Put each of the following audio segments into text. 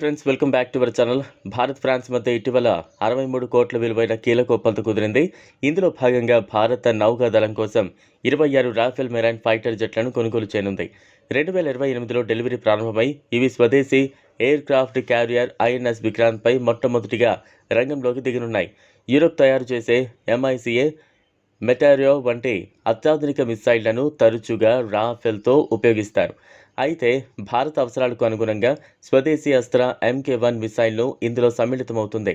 Friends welcome back to our channel Bharat France మధ్య ఇటీవల అరవై మూడు కోట్ల విలువైన కీలక ఒప్పందం కుదిరింది. ఇందులో భాగంగా భారత నౌకా దళం కోసం ఇరవై ఆరు రాఫెల్ మెరైన్ ఫైటర్ జెట్లను కొనుగోలు చేయనుంది. రెండు వేల ఇరవై ఎనిమిదిలో డెలివరీ ప్రారంభమై ఇవి స్వదేశీ ఎయిర్ క్రాఫ్ట్ క్యారియర్ ఐఎన్ఎస్ విక్రాంత్పై మొట్టమొదటిగా రంగంలోకి దిగనున్నాయి. యూరోప్ తయారు చేసే ఎంఐసిఏ మెటారియో వంటి అత్యాధునిక మిసైళ్ళను తరచుగా రాఫెల్తో ఉపయోగిస్తారు. అయితే భారత అవసరాలకు అనుగుణంగా స్వదేశీ అస్త్ర ఎంకే వన్ మిసైల్ను ఇందులో సమ్మిళితమవుతుంది.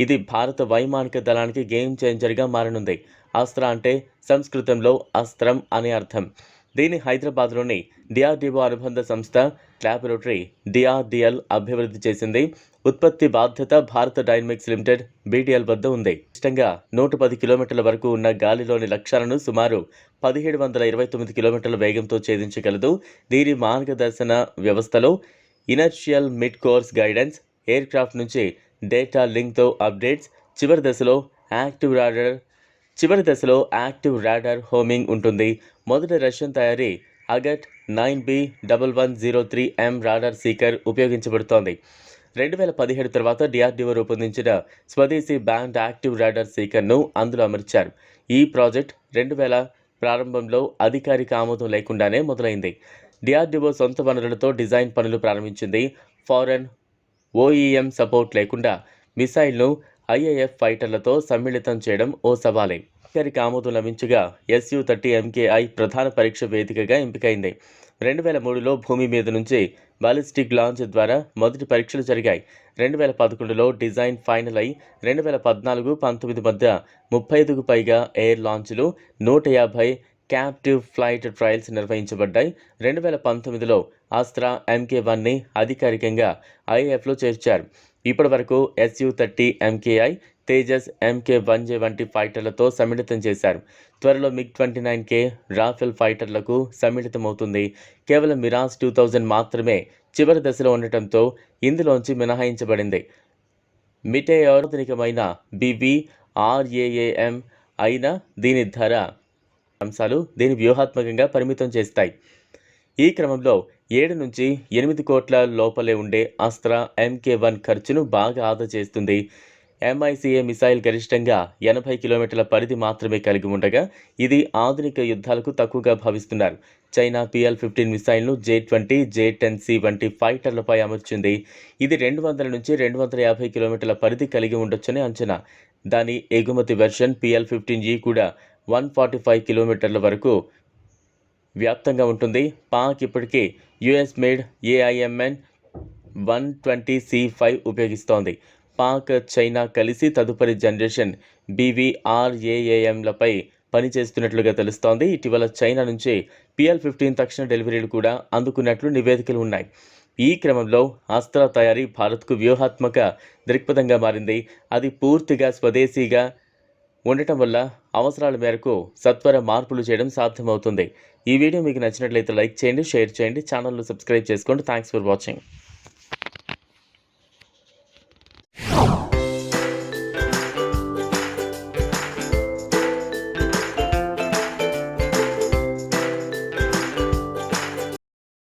ఇది భారత వైమానిక దళానికి గేమ్ చేంజర్గా మారనుంది. అస్త్ర అంటే సంస్కృతంలో అస్త్రం అనే అర్థం. దీన్ని హైదరాబాద్లోని డిఆర్డిఓ అనుబంధ సంస్థ ల్యాబొరేటరీ డిఆర్డిఎల్ అభివృద్ధి చేసింది. ఉత్పత్తి బాధ్యత భారత డైనమిక్స్ లిమిటెడ్ బీటీఎల్ వద్ద ఉంది. ఇష్టంగా నూట పది కిలోమీటర్ల వరకు ఉన్న గాలిలోని లక్ష్యాలను సుమారు పదిహేడు వందల ఇరవై తొమ్మిది కిలోమీటర్ల వేగంతో ఛేదించగలదు. దీని మార్గదర్శన వ్యవస్థలో inertial mid course guidance aircraft నుంచి డేటా లింక్తో అప్డేట్స్ చివరి దశలో యాక్టివ్ రాడర్ చివరి దశలో యాక్టివ్ రాడర్ హోమింగ్ ఉంటుంది. మొదటి రష్యన్ తయారీ Agat nine B double one zero three M radar seeker ఉపయోగించబడుతోంది. రెండు వేల పదిహేడు తర్వాత డిఆర్డీఓ రూపొందించిన స్వదేశీ బ్యాండ్ యాక్టివ్ రాడర్ సీకర్ను అందులో అమర్చారు. ఈ ప్రాజెక్ట్ రెండు వేల ప్రారంభంలో అధికారిక ఆమోదం లేకుండానే మొదలైంది. డిఆర్డీఓ సొంత వనరులతో డిజైన్ పనులు ప్రారంభించింది. ఫారెన్ ఓఈఎం సపోర్ట్ లేకుండా మిసైల్ను ఐఏఎఫ్ ఫైటర్లతో సమ్మిళితం చేయడం ఓ సవాలే. అధికారిక ఆమోదం లభించగా ఎస్యు థర్టీ ఎంకేఐ ప్రధాన పరీక్ష వేదికగా ఎంపికైంది. రెండు వేల మూడులో భూమి మీద నుంచి బాలిస్టిక్ లాంచ్ ద్వారా మొదటి పరీక్షలు జరిగాయి. రెండు వేల పదకొండులో డిజైన్ ఫైనల్ అయి రెండు వేల పద్నాలుగు పంతొమ్మిది మధ్య ముప్పై ఐదుకు పైగా ఎయిర్ లాంచ్లు నూట యాభై క్యాప్టివ్ ఫ్లైట్ ట్రయల్స్ నిర్వహించబడ్డాయి. రెండు వేల పంతొమ్మిదిలో ఆస్త్రా ఎంకే వన్ని అధికారికంగా ఐఏఎఫ్లో చేర్చారు. ఇప్పటి వరకు SU thirty MKI Tejas MK one J వంటి ఫైటర్లతో సమ్మిళితం చేశారు. త్వరలో MiG twenty nine K Rafale ఫైటర్లకు సమ్మిళితమవుతుంది. కేవలం మిరాజ్ టూ థౌజండ్ మాత్రమే చివరి దశలో ఉండటంతో ఇందులోంచి మినహాయించబడింది. మిటేయాధునికమైన బివి ఆర్ఏఏఎం అయిన దీని ధర అంశాలు దీని వ్యూహాత్మకంగా పరిమితం చేస్తాయి. ఈ క్రమంలో ఏడు నుంచి ఎనిమిది కోట్ల లోపలే ఉండే అస్త్ర ఎంకే వన్ ఖర్చును బాగా ఆదా చేస్తుంది. ఎంఐసిఏ మిసైల్ గరిష్టంగా ఎనభై కిలోమీటర్ల పరిధి మాత్రమే కలిగి ఉండగా ఇది ఆధునిక యుద్ధాలకు తక్కువగా భావిస్తున్నారు. China PL fifteen మిసైల్ను J twenty J ten C వంటి ఫైటర్లపై అమర్చింది. ఇది రెండు వందల నుంచి రెండు వందల యాభై కిలోమీటర్ల పరిధి కలిగి ఉండొచ్చని అంచనా. దాని ఎగుమతి వెర్షన్ పిఎల్ ఫిఫ్టీన్ జీ కూడా వన్ ఫార్టీ ఫైవ్ కిలోమీటర్ల వరకు వ్యాప్తంగా ఉంటుంది. పాక్ ఇప్పటికే US made AIMN one twenty C five ఉపయోగిస్తోంది. పాక్ చైనా కలిసి తదుపరి జనరేషన్ బీవీఆర్ఏఏఎంలపై పనిచేస్తున్నట్లుగా తెలుస్తోంది. ఇటీవల చైనా నుంచి పిఎల్ ఫిఫ్టీన్ తక్షణ డెలివరీలు కూడా అందుకున్నట్లు నివేదికలు ఉన్నాయి. ఈ క్రమంలో అస్త్ర తయారీ భారత్కు వ్యూహాత్మక దృక్పథంగా మారింది. అది పూర్తిగా స్వదేశీగా ఉండటం వల్ల అవసరాల మేరకు సత్వర మార్పులు చేయడం సాధ్యమవుతుంది. ఈ వీడియో మీకు నచ్చినట్లయితే లైక్ చేయండి షేర్ చేయండి ఛానల్ను సబ్స్క్రైబ్ చేసుకోండి. Thanks for watching.